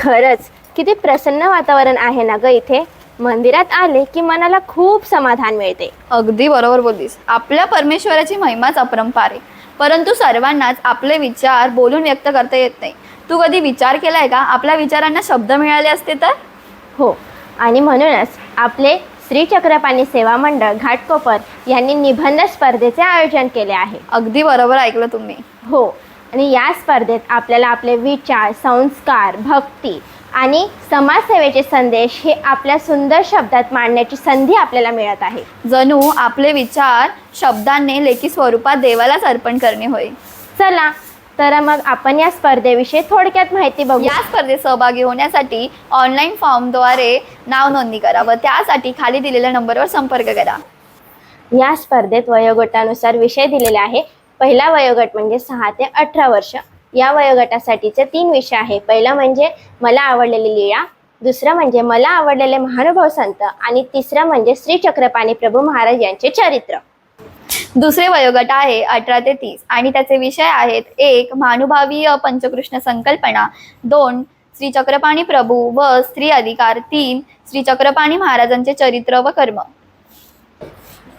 खरंच किती प्रसन्न वातावरण आहे ना ग इथे. मंदिरात आले की मनाला खूप समाधान मिळते. अगदी बरोबर बोललीस. आपल्या परमेश्वराची महिमाच अपरंपार आहे. परंतु सर्वांनाच आपले विचार बोलून व्यक्त करता येत नाही. तू कधी विचार केलाय का? आपल्या विचारांना शब्द मिळाले असते तर? हो. आणि म्हणूनच आपले श्री चक्रपाणी सेवा मंडळ घाटकोपर यांनी निबंध स्पर्धेचे आयोजन केले आहे. अगदी बरोबर ऐकलं तुम्ही. हो. आणि या स्पर्धेत आपल्याला आपले विचार संस्कार भक्ती आणि समाजसेवेचे संदेश हे आपल्या सुंदर शब्दात मांडण्याची संधी आपल्याला मिळत आहे. जणू आपले विचार शब्दांनी लेखी स्वरूपात देवालाच अर्पण करणे होय. चला तर मग आपण या स्पर्धेविषयी थोडक्यात माहिती बघू. या स्पर्धेत सहभागी होण्यासाठी ऑनलाईन फॉर्मद्वारे नाव नोंदणी करा व त्यासाठी खाली दिलेल्या नंबरवर संपर्क करा. या स्पर्धेत वयोगटानुसार विषय दिलेले आहे. पहिला वयोगट म्हणजे सहा ते अठरा वर्ष. या वयोगटासाठीचे तीन विषय आहे. पहिला म्हणजे मला आवडलेली लीळा दुसरं म्हणजे मला आवडलेले महानुभाव संत आणि तिसरं म्हणजे श्री चक्रपाणी प्रभू महाराज यांचे चरित्र. दुसरे वयोगट आहे अठरा ते तीस आणि त्याचे विषय आहेत एक महानुभावीय पंचकृष्ण संकल्पना दोन श्री चक्रपाणी प्रभू व स्त्री अधिकार तीन श्री चक्रपाणी महाराजांचे चरित्र व कर्म.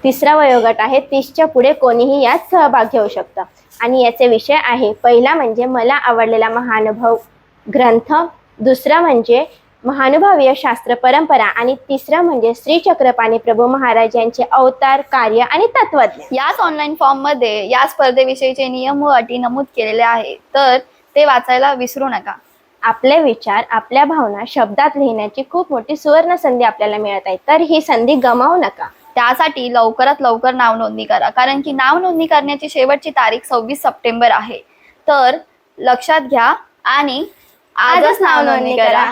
तिसरा वयोगट आहे तीसच्या पुढे कोणीही यात सहभाग घेऊ शकतं. आणि याचे विषय आहे पहिला म्हणजे मला आवडलेला महानुभव ग्रंथ दुसरा म्हणजे महानुभावीय शास्त्र परंपरा आणि तिसरा म्हणजे श्री चक्रपाणी प्रभू महाराज यांचे अवतार कार्य आणि तत्वज्ञान. याच ऑनलाईन फॉर्ममध्ये या स्पर्धेविषयीचे नियम व अटी नमूद केलेले आहे तर ते वाचायला विसरू नका. आपले विचार आपल्या भावना शब्दात लिहिण्याची खूप मोठी सुवर्ण संधी आपल्याला मिळत आहे तर ही संधी गमावू नका. त्यासाठी लवकरात लवकर नाव नोंदणी करा. कारण की नाव नोंदणी करण्याची शेवटची तारीख सव्वीस सप्टेंबर आहे. तर लक्षात घ्या आणि आजच नाव नोंदणी करा.